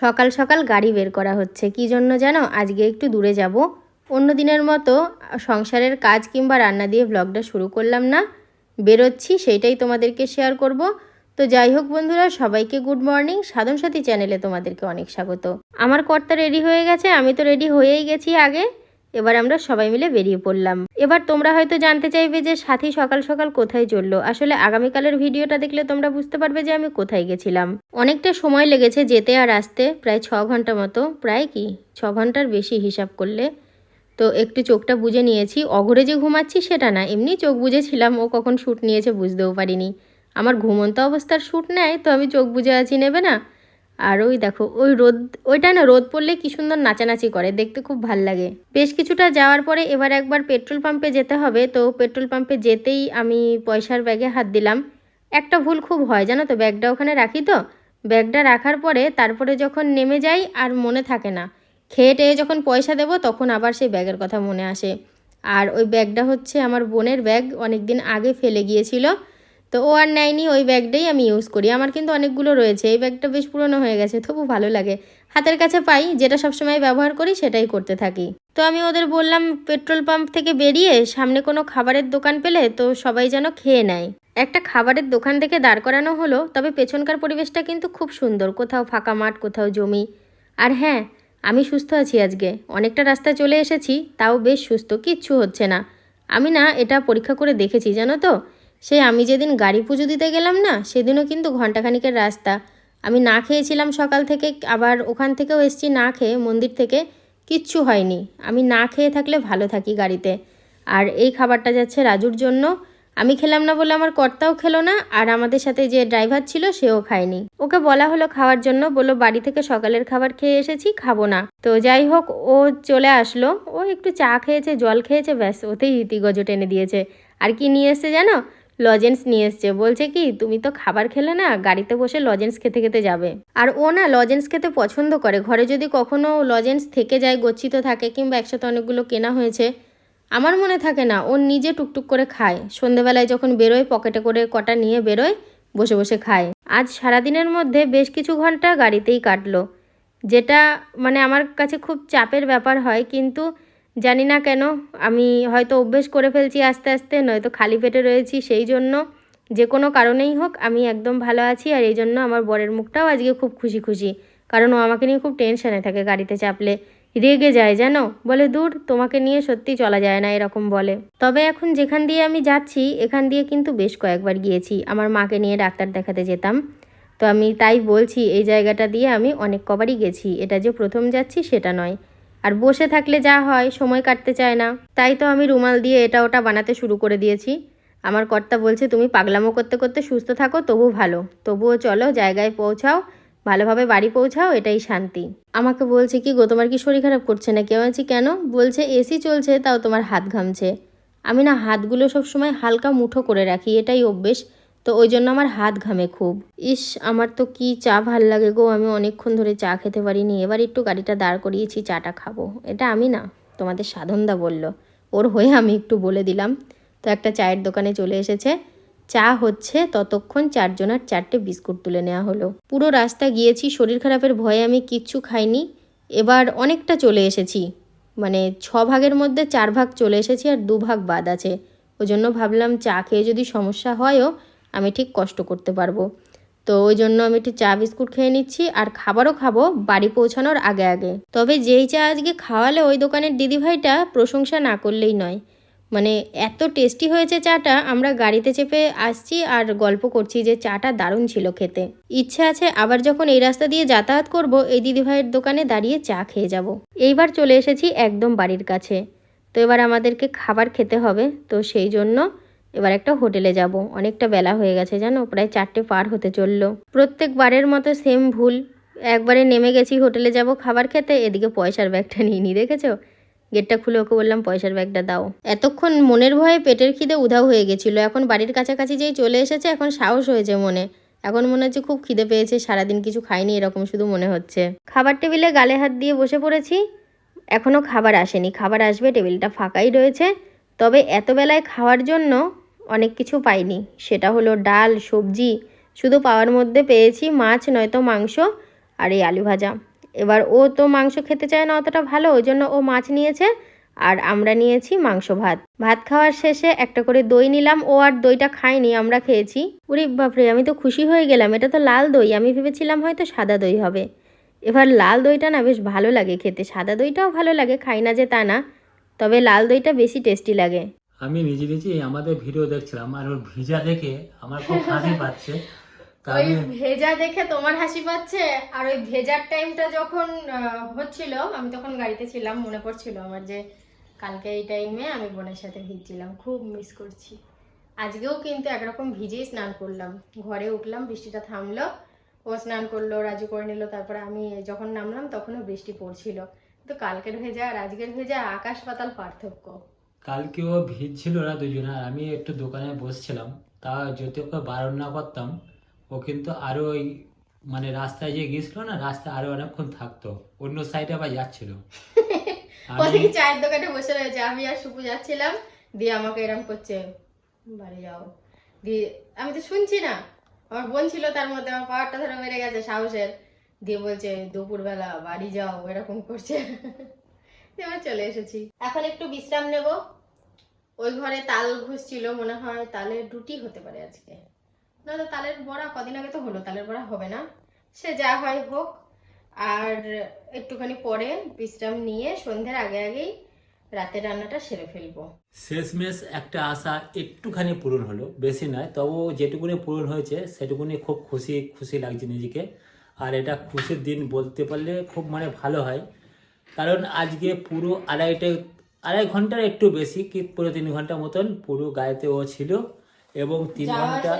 সকাল সকাল গাড়ি বের করা হচ্ছে। কি জন্য জানো? আজকে একটু দূরে যাব। অন্য দিনের মতো সংসারের কাজ কিংবা রান্না দিয়ে ব্লগটা শুরু করলাম না। বেরোচ্ছি, সেইটাই তোমাদেরকে শেয়ার করব। তো যাই হোক বন্ধুরা, সবাইকে গুড মর্নিং সাধন সাথী চ্যানেলে তোমাদেরকে অনেক স্বাগত। আমার কর্তা রেডি হয়ে গেছে, আমি তো রেডি হয়েই গেছি আগে। এবার আমরা সবাই মিলে বেরিয়ে পড়লাম। এবার তোমরা হয়তো জানতে চাইবে যে সাথী সকাল সকাল কোথায় চলল। আসলে আগামীকালের ভিডিওটা দেখলে তোমরা বুঝতে পারবে যে আমি কোথায় গেছিলাম। অনেকটা সময় লেগেছে যেতে আর আসতে, প্রায় ছ ঘণ্টা মতো। প্রায় কি? ছ ঘণ্টার বেশি হিসাব করলে। তো একটু চোখটা বুঝে নিয়েছি। অঘরে যে ঘুমাচ্ছি সেটা না, এমনি চোখ বুঝেছিলাম। ও কখন শ্যুট নিয়েছে বুঝতেও পারিনি। আমার ঘুমন্ত অবস্থার শ্যুট নেয়, তো আমি চোখ বুঝে আছি, নেবে না? আর ওই দেখো, ওই রোদ, ওইটা না রোদ পড়লে কি সুন্দর নাচানাচি করে, দেখতে খুব ভালো লাগে। বেশ কিছুটা যাওয়ার পরে এবার একবার পেট্রোল পাম্পে যেতে হবে, তো পেট্রোল পাম্পে যেতেই আমি পয়সার ব্যাগে হাত দিলাম। একটা ভুল খুব হয়, জানো তো, ব্যাগটা ওখানে রাখি তো। ব্যাগটা রাখার পরে তারপরে যখন নেমে যাই আর মনে থাকে না, খেয়ে টেয়ে যখন পয়সা দেবো তখন আবার সেই ব্যাগের কথা মনে আসে। আর ওই ব্যাগটা হচ্ছে আমার বোনের ব্যাগ অনেক দিন আগে ফেলে গিয়েছিল। তো ও আর নেয়নি, ওই ব্যাগটাই আমি ইউজ করি। আমার কিন্তু অনেকগুলো রয়েছে, এই ব্যাগটা বেশ পুরনো হয়ে গেছে, তবু ভালো লাগে। হাতের কাছে পাই, যেটা সবসময় ব্যবহার করি, সেটাই করতে থাকি। তো আমি ওদের বললাম, পেট্রোল পাম্প থেকে বেরিয়ে সামনে কোনো খাবারের দোকান পেলে তো সবাই যেন খেয়ে নেয়। একটা খাবারের দোকান থেকে দাঁড় করানো হলো, তবে পেছনকার পরিবেশটা কিন্তু খুব সুন্দর, কোথাও ফাঁকা মাঠ, কোথাও জমি। আর হ্যাঁ আমি সুস্থ আছি আজকে। অনেকটা রাস্তা চলে এসেছি, তাও বেশ সুস্থ, কিচ্ছু হচ্ছে না। আমি না, এটা পরীক্ষা করে দেখেছি, জানো তো? সেই আমি যেদিন গাড়ি পুজো দিতে গেলাম না, সেদিনও কিন্তু ঘন্টাখানিকের রাস্তা। আমি না খেয়েছিলাম সকাল থেকে, আবার ওখান থেকেও এসছি না খেয়ে মন্দির থেকে। কিচ্ছু হয়নি। আমি না খেয়ে থাকলে ভালো থাকি গাড়িতে। আর এই খাবারটা যাচ্ছে রাজুর জন্য। আমি খেলাম না বলে আমার কর্তাও খেলো না, আর আমাদের সাথে যে ড্রাইভার ছিল, সেও খায়নি। ওকে বলা হলো খাওয়ার জন্য, বলল বাড়ি থেকে সকালের খাবার খেয়ে এসেছি, খাব না। তো যাই হোক, ও চলে আসলো। ও একটু চা খেয়েছে, জল খেয়েছে, ব্যাস, ওতেই রীতিগজ টেনে দিয়েছে। আর কি নিয়ে এসছে জানো? লজেন্স নিয়ে এসছে। বলছে কি, তুমি তো খাবার খেলে না, গাড়িতে বসে লজেন্স খেতে খেতে যাবে। আর ও না লজেন্স খেতে পছন্দ করে। ঘরে যদি কখনো লজেন্স থেকে যায়, গচ্ছিত থাকে কিংবা একসাথে অনেকগুলো কেনা হয়েছে, আমার মনে থাকে না, ও নিজে টুকটুক করে খায়। সন্ধেবেলায় যখন বেরোয়, পকেটে করে কটা নিয়ে বেরোয়, বসে বসে খায়। আজ সারাদিনের মধ্যে বেশ কিছু ঘণ্টা গাড়িতেই কাটলো। যেটা মানে আমার কাছে খুব চাপের ব্যাপার হয়, কিন্তু জানি না কেন, আমি হয়তো অভ্যেস করে ফেলছি আস্তে আস্তে, নয়তো খালি পেটে রয়েছি, সেই জন্য যে কোনো কারণেই হোক আমি একদম ভালো আছি আর এই জন্য আমার বরের মুখটাও আজকে খুব খুশি খুশি। কারণ ও আমাকে নিয়ে খুব টেনশানে থাকে গাড়িতে চাপলে। রেগে যায় জানো? বলে, দূর, তোমাকে নিয়ে সত্যি চলা যায় না, এরকম বলে। তবে এখন যেখান দিয়ে আমি যাচ্ছি, এখান দিয়ে কিন্তু বেশ কয়েকবার গিয়েছি। আমার মাকে নিয়ে ডাক্তার দেখাতে যেতাম। তো আমি তাই বলছি, এই জায়গাটা দিয়ে আমি অনেক কবারই গেছি। এটা যে প্রথম যাচ্ছি, সেটা নয়। আর বসে থাকলে যা হয়, সময় কাটতে চায় না। তাই তো আমি রুমাল দিয়ে এটা ওটা বানাতে শুরু করে দিয়েছি। আমার কর্তা বলছে, তুমি পাগলামো করতে করতে সুস্থ থাকো, তবু ভালো। তবুও চলো, জায়গায় পৌঁছাও, ভালোভাবে বাড়ি পৌঁছাও, এটাই শান্তি। আমাকে বলছে, কি গো, তোমার কি শরীর খারাপ করছে না কেউ আছি কেন? বলছে, এসি চলছে, তাও তোমার হাত ঘামছে। আমি না হাতগুলো সবসময় হালকা মুঠো করে রাখি, এটাই অভ্যেস। তো ওই জন্য আমার হাত ঘামে খুব। ইস, আমার তো কি চা ভালো লাগে গো, আমি অনেকক্ষণ ধরে চা খেতে পারিনি, এবার একটু গাড়িটা দাঁড় করিয়েছি, চাটা খাব। এটা আমি না, তোমাদের সাধনদা বলল। ওর হয়ে আমি একটু বলে দিলাম। তো একটা চায়ের দোকানে চলে এসেছে। চা হচ্ছে ততক্ষণ চারজনার চারটে বিস্কুট তুলে নেওয়া হলো। পুরো রাস্তা গিয়েছি, শরীর খারাপের ভয়ে আমি কিচ্ছু খাইনি। এবার অনেকটা চলে এসেছি। মানে ছ ভাগের মধ্যে চার ভাগ চলে এসেছি আর দু ভাগ বাদ আছে। ওই জন্য ভাবলাম চা খেয়ে যদি সমস্যা হয়ও আমি ঠিক কষ্ট করতে পারব। তো ওই জন্য আমি একটু চা বিস্কুট খেয়ে নিচ্ছি আর খাবারও খাব বাড়ি পৌঁছানোর আগে আগে। তবে যেই চা আজকে খাওয়ালে ওই দোকানের দিদিভাইটা প্রশংসা না করলেই নয়। মানে এত টেস্টি হয়েছে চাটা, আমরা গাড়িতে চেপে আসছি আর গল্প করছি যে চাটা দারুণ ছিল খেতে। ইচ্ছে আছে আবার যখন এই রাস্তা দিয়ে যাতায়াত করব, এই দিদিভাইয়ের দোকানে দাঁড়িয়ে চা খেয়ে যাব। এইবার চলে এসেছি একদম বাড়ির কাছে। তো এবার আমাদেরকে খাবার খেতে হবে, তো সেই জন্য এবার একটা হোটেলে যাব। অনেকটা বেলা হয়ে গেছে জানো, প্রায় চারটে পার হতে চলল। প্রত্যেকবারের মতো সেম ভুল। একবারে নেমে গেছি হোটেলে যাব খাবার খেতে, এদিকে পয়সার ব্যাগটা নিয়ে নি, দেখেছ? গেটটা খুলে ওকে বললাম, পয়সার ব্যাগটা দাও। এতক্ষণ মনের ভয়ে পেটের খিদে উধাও হয়ে গেছিল। এখন বাড়ির কাছাকাছি যেই চলে এসেছে, এখন সাহস হয়েছে মনে। এখন মনে হচ্ছে খুব খিদে পেয়েছে, সারাদিন কিছু খাইনি, এরকম শুধু মনে হচ্ছে। খাবার টেবিলে গালে হাত দিয়ে বসে পড়েছি। এখনও খাবার আসেনি। খাবার আসবে, টেবিলটা ফাঁকাই রয়েছে। তবে এত বেলায় খাওয়ার জন্য অনেক কিছু পাইনি। সেটা হলো ডাল, সবজি, শুধু পাওয়ার মধ্যে পেয়েছি মাছ, নয়তো মাংস আর এই আলু ভাজা। এবার ও তো মাংস খেতে চায় না অতটা ভালো, ওই জন্য ও মাছ নিয়েছে আর আমরা নিয়েছি মাংস ভাত। ভাত খাওয়ার শেষে একটা করে দই নিলাম, ও আর দইটা খায়নি, আমরা খেয়েছি। উরি বাপরে, আমি তো খুশি হয়ে গেলাম, এটা তো লাল দই, আমি ভেবেছিলাম হয়তো সাদা দই হবে। এবার লাল দইটা না বেশ ভালো লাগে খেতে, সাদা দইটাও ভালো লাগে, খাই না যে তা না, তবে লাল দইটা বেশি টেস্টি লাগে। আমি নিজে নিজে আমাদের ভিডিও দেখছিলাম আর ওর ভিজা দেখে আমার খুব হাসি পাচ্ছে। ওই ভেজা দেখে তোমার হাসি পাচ্ছে আর ওই ভেজার টাইমটা যখন হচ্ছিল আমি তখন গাড়িতে ছিলাম মনে পড়ছিল আমার যে কালকে এই টাইমে আমি বোনের সাথে ভিজছিলাম খুব মিস করছি। আজকেও কিন্তু একরকম ভিজেই স্নান করলাম। ঘরে উঠলাম বৃষ্টিটা থামলো ও স্নান করল রাজু করে নিল তারপরে আমি যখন নামলাম তখনও বৃষ্টি পড়ছিল। তো কালকের ভেজা আর আজকের ভেজা আকাশ পাতাল পার্থক্য। কালকে ও ভিজছিল না দুজনে আর আমি একটু দোকানে বসছিলাম তা যদি ওকে বারণ না করতাম ও কিন্তু আরও ওই মানে রাস্তায় যে গিয়েছিল না রাস্তায় আরও অনেকক্ষণ থাকতো অন্য সাইডে আবার যাচ্ছিল। ওদিকে চায়ের দোকানে বসে রয়েছে আমি আর সুপু যাচ্ছিলাম দিয়ে আমাকে এরম করছে বাড়ি যাও। দিয়ে আমি তো শুনছি না আমার বোন ছিল তার মধ্যে আমার পাওয়ারটা ধরে মেরে গেছে সাহসের দিয়ে বলছে দুপুরবেলা বাড়ি যাও এরকম করছে। আমি চলে এসেছি। এখন একটু বিশ্রাম নেব। ওই ঘরে তাল ঘুষছিল মনে হয় তালের রুটি হতে পারে আজকে। না তো তালের বড়া কদিন আগে তো হলো তালের বড়া হবে না। সে যা হয় হোক আর একটুখানি পরে বিশ্রাম নিয়ে সন্ধ্যের আগে আগেই রাতের রান্নাটা সেরে ফেলব। শেষমেশ একটা আশা একটুখানি পূরণ হলো বেশি নয় তবু যেটুকুনি পূরণ হয়েছে সেটুকুনি খুব খুশি খুশি লাগছে নিজেকে। আর এটা খুশির দিন বলতে পারলে খুব মানে ভালো হয়। কারণ আজকে পুরো আড়াইটে আড়াই ঘণ্টার একটু বেশি কি পুরো তিন ঘণ্টা মতন পুরো গাড়িতে ও ছিল এবং তিন ঘণ্টা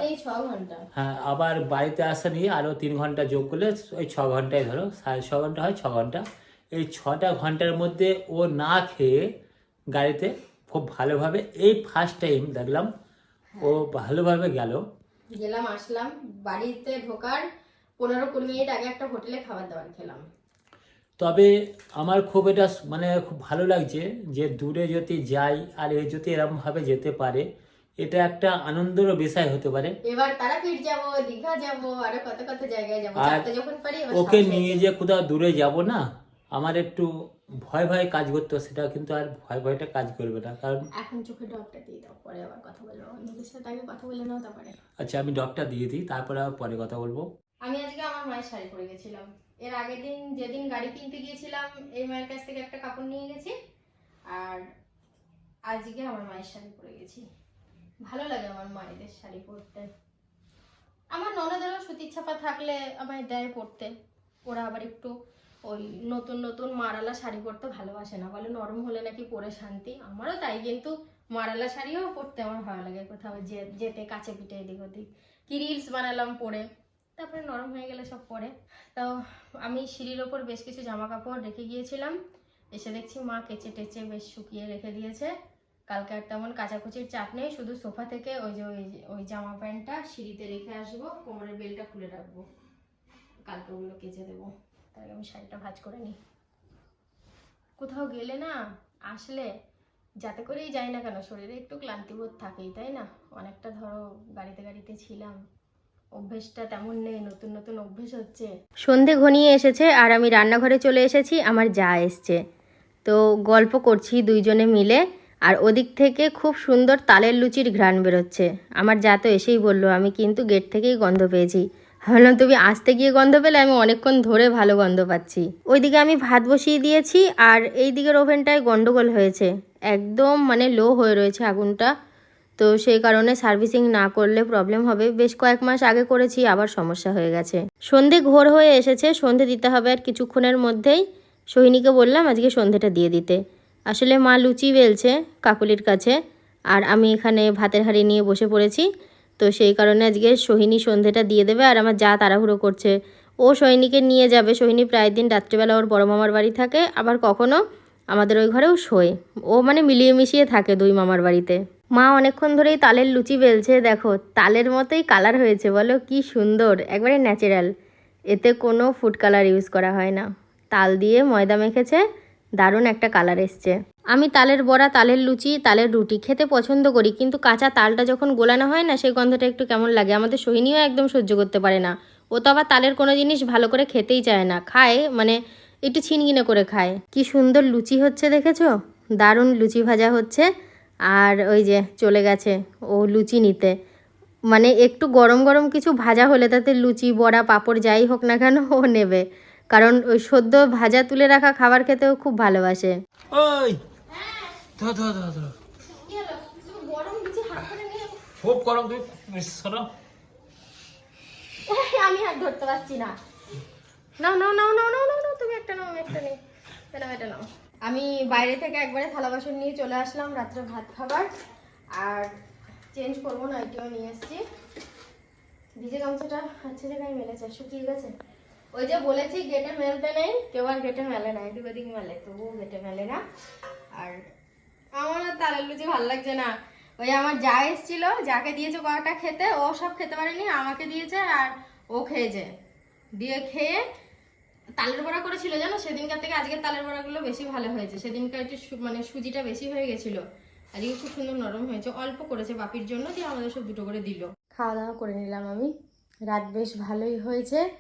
হ্যাঁ আবার বাড়িতে আসা নিয়ে আরও তিন ঘণ্টা যোগ করলে ওই ছ ঘন্টায় ধরো সাড়ে ছ ঘণ্টা হয় ছ ঘণ্টা। এই ছটা ঘণ্টার মধ্যে ও না খেয়ে গাড়িতে খুব ভালোভাবে এই ফার্স্ট টাইম দেখলাম ও ভালোভাবে গেল। গেলাম আসলাম বাড়িতে ঢোকার পনেরো কুড়ি মিনিট আগে একটা হোটেলে খাবার দাবার খেলাম। তবে আমার খুব এটা মানে খুব ভালো লাগছে যে দূরে যদি যাই আর এ যদি এরমভাবে যেতে পারে এটা একটা আনন্দেরও বিষয় হতে পারে। এবার তারাপীঠ যাব দীঘা যাব আরও কত কত জায়গায় যাব যখন পারি ওকে নিয়ে। যে কোথাও দূরে যাব না আমার একটু ভয় ভয় কাজ করতো সেটা কিন্তু আর ভয় ভয়টা কাজ করবে না কারণ এখন চোখে দিয়ে দাও পরে আবার কথা বলব। অন্যদের সাথে আগে কথা বলে নাও তারপরে। আচ্ছা আমি ডকটা দিয়ে দিই তারপরে আবার পরে কথা বলব। আমি আজকে আমার মায়ের শাড়ি পরে গেছিলাম। এর আগের দিন যেদিন গাড়ি কিনতে গিয়েছিলাম, এই মায়ের কাছ থেকে একটা কাপড় নিয়ে গেছি আর আজকে আমার মায়ের শাড়ি পরে গেছি। ভালো লাগে আমার মায়েদের শাড়ি পরতে। আমার ননদেরও সুতির ছাপা থাকলে আমায় দেয় পরতে। ওরা আবার একটু ওই নতুন নতুন মারালা শাড়ি পরতে ভালোবাসে না। বলে নরম হলে নাকি পরে শান্তি? আমারও তাই, কিন্তু মারালা শাড়িও পরতে আমার ভালো লাগে কোথাও যেতে কাছে পিঠে এদিক ওদিক। কি রিলস বানালাম পরে। তারপরে নরম হয়ে গেলে সব পরে। তাও আমি সিঁড়ির ওপর বেশ কিছু জামা কাপড় রেখে গিয়েছিলাম। এসে দেখছি মা কেচে টেচে বেশ শুকিয়ে রেখে দিয়েছে। কালকে আর তেমন কাচাকুচির চাপ নেই, শুধু সোফা থেকে ওই যে, ওই ওই জামা প্যান্টটা সিঁড়িতে রেখে আসব, কোমরের বেলটা খুলে রাখব। কালকে ওগুলো কেচে দেবো। তাই আমি শাড়িটা ভাজ করে নিই। কোথাও গেলে না, আসলে যাতে করেই যাই না কেন, শরীরে একটু ক্লান্তিবোধ থাকেই, তাই না? অনেকটা ধরো, গাড়িতে গাড়িতে ছিলাম। অভ্যেসটা তেমন নেই, নতুন নতুন অভ্যেস হচ্ছে। সন্ধে ঘনিয়ে এসেছে আর আমি রান্নাঘরে চলে এসেছি, আমার যা এসছে। তো গল্প করছি দুইজনে মিলে, আর ওদিক থেকে খুব সুন্দর তালের লুচির ঘ্রাণ বেরোচ্ছে। আমার যা তো এসেই বলল, আমি কিন্তু গেট থেকেই গন্ধ পেয়েছি। ভাবলাম, তুমি আসতে গিয়ে গন্ধ পেলে, আমি অনেকক্ষণ ধরে ভালো গন্ধ পাচ্ছি। ওইদিকে আমি ভাত বসিয়ে দিয়েছি, আর এই দিকের ওভেনটায় গন্ডগোল হয়েছে। একদম মানে লো হয়ে রয়েছে আগুনটা। তো সেই কারণে সার্ভিসিং না করলে প্রবলেম হবে। বেশ কয়েক মাস আগে করেছি, আবার সমস্যা হয়ে গেছে। সন্ধে ঘোর হয়ে এসেছে, সন্ধে দিতে হবে আর কিছুক্ষণের মধ্যেই সোহিনীকে বললাম আজকে সন্ধেটা দিয়ে দিতে। আসলে মা লুচি বেলছে কাকুলির কাছে, আর আমি এখানে ভাতের হাঁড়ি নিয়ে বসে পড়েছি। তো সেই কারণে আজকে সোহিনী সন্ধেটা দিয়ে দেবে আর আমার যা তাড়াহুড়ো করছে, ও সোহিনীকে নিয়ে যাবে। সোহিনী প্রায় দিন রাত্রিবেলা ওর বড় মামার বাড়ি থাকে, আবার কখনো আমাদের ওই ঘরেও শোয়। ও মানে মিলিয়ে মিশিয়ে থাকে দুই মামার বাড়িতে। মা অনেকক্ষণ ধরেই তালের লুচি বেলছে, দেখো, তালের মতোই কালার হয়েছে, বলো কি সুন্দর, একবারে ন্যাচারাল এতে কোনো ফুড কালার ইউজ করা হয় না। তাল দিয়ে ময়দা মেখেছে, দারুণ একটা কালার এসছে। আমি তালের বড়া, তালের লুচি, তালের রুটি খেতে পছন্দ করি, কিন্তু কাঁচা তালটা যখন গোলানো হয় না, সেই গন্ধটা একটু কেমন লাগে? আমাদের সোহিনীও একদম সহ্য করতে পারে না। ও তো আবার তালের কোনো জিনিস ভালো করে খেতেই চায় না। খায় মানে একটু ছিনগিনে করে খায়। কি সুন্দর লুচি হচ্ছে, দেখেছ? দারুণ লুচি ভাজা হচ্ছে। আর ওই যে চলে গেছে ও লুচি নিতে। মানে একটু গরম গরম কিছু ভাজা হলে তাতে লুচি বড়া পাঁপড় যাই হোক না কেন ও নেবে। কারণ ওই সদ্য ভাজা তুলে রাখা খাবার খেতেও খুব ভালোবাসে। ওই! ধর ধর ধর ধর। খুব গরম তুমি আমি আর ধরতে পারছি না। নাও নাও নাও নাও নাও নাও নাও তুমি একটা নাও একটা নেই। এটা নাও এটা নাও। আমি বাইরে থেকে একবারে থালা বাসন নিয়ে চলে আসলাম রাত্রে ভাত খাবার। আর চেঞ্জ করব না এটিও নিয়ে এসেছি। ভিজে গামছাটা হচ্ছে জায়গায় মেলেছে শুকিয়ে গেছে ওই যে বলেছি গেটে মেলতে নেই, কেউ আর গেটে মেলে না, এদিক ওদিক মেলে, তবুও গেটে মেলে না। আর আমার তালের লুচি ভালো লাগছে না। ওই আমার যা এসেছিল, যাকে দিয়েছে কটা খেতে, ও সব খেতে পারেনি, আমাকে দিয়েছে আর ও খেয়েছে। দিয়ে খেয়ে তালের বড়া করেছিল জানো? সেদিনকার থেকে আজকে তালের বড়াগুলো বেশি ভালো হয়েছে। সেদিনকার একটু মানে সুজিটা বেশি হয়ে গেছিল। আজকে খুব সুন্দর নরম হয়েছে। অল্প করেছে বাপির জন্য, দিয়ে আমাদের সব দুটো করে দিল। খাওয়া দাওয়া করে নিলাম আমি। রাত বেশ ভালোই হয়েছে।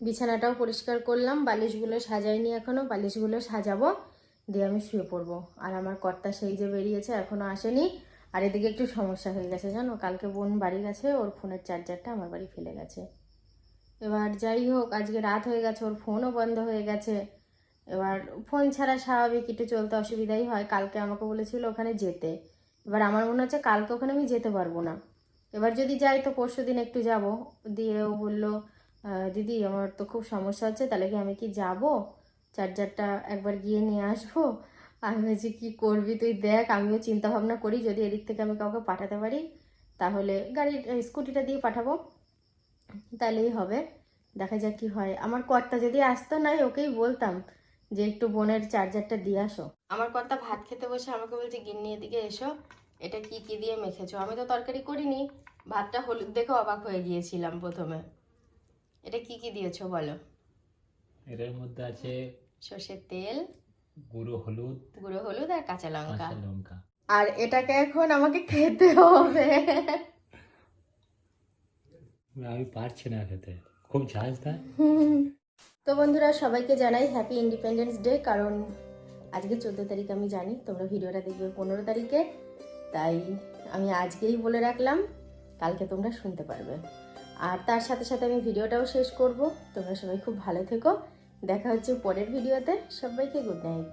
বিছানাটাও পরিষ্কার করলাম। বালিশগুলো সাজাইনি এখনও। বালিশগুলো সাজাবো। দিয়ে আমি শুয়ে পড়ব। আর আমার কর্তা সেই যে বেরিয়েছে, এখনও আসেনি। আর এদিকে একটু সমস্যা হয়ে গেছে জানো? কালকে বোন বাড়ি গেছে, ওর ফোনের চার্জারটা আমার বাড়ি ফেলে গেছে। এবার যাই হোক, আজকে রাত হয়ে গেছে, ওর ফোনও বন্ধ হয়ে গেছে। এবার ফোন ছাড়া স্বাভাবিক, একটু চলতে অসুবিধাই হয়। কালকে আমাকে বলেছিল ওখানে যেতে। এবার আমার মনে হচ্ছে কালকে ওখানে আমি যেতে পারব না। এবার যদি যাই, তো পরশু দিন একটু যাব। দিয়ে ও বলল দিদি, আমার তো খুব সমস্যা হচ্ছে, তাহলে কি আমি কি যাব? চার্জারটা একবার গিয়ে নিয়ে আসব? আমি বলছি, কী করবি তুই দেখ, আমিও চিন্তা ভাবনা করি, যদি এদিক থেকে আমি কাউকে পাঠাতে পারি, তাহলে গাড়ির, স্কুটিটা দিয়ে পাঠাবো। তাহলেই হবে। দেখা যাক কি হয়। আমার কর্তা যদি আসতো নাই ওকেই বলতাম যে একটু বোনের চার্জারটা দিয়ে আসো। আমার কর্তা ভাত খেতে বসে আমাকে বলছে গিন্নি এদিকে এসো। এটা কি কি দিয়ে মেখেছো? আমি তো তরকারি করিনি। ভাতটা হলুদ দেখে অবাক হয়ে গিয়েছিলাম প্রথমে। এটা কি কি দিয়েছ বলো? এটার মধ্যে আছে সর্ষের তেল গুঁড়ো হলুদ গুঁড়ো হলুদ আর কাঁচা লঙ্কা। কাঁচা লঙ্কা। আর এটাকে এখন আমাকে খেতে হবে। আমি পারছি না খেতে। খুব ঝাঁজ দেয় তো বন্ধুরা, সবাইকে জানাই হ্যাপি ইন্ডিপেন্ডেন্স ডে কারণ আজকে চোদ্দ তারিখ আমি জানি, তোমরা ভিডিওটা দেখবে পনেরো তারিখে। তাই আমি আজকেই বলে রাখলাম, কালকে তোমরা শুনতে পারবে। আর তার সাথে সাথে আমি ভিডিওটাও শেষ করব। তোমরা সবাই খুব ভালো থেকো। দেখা হচ্ছে পরের ভিডিওতে। সবাইকে গুড নাইট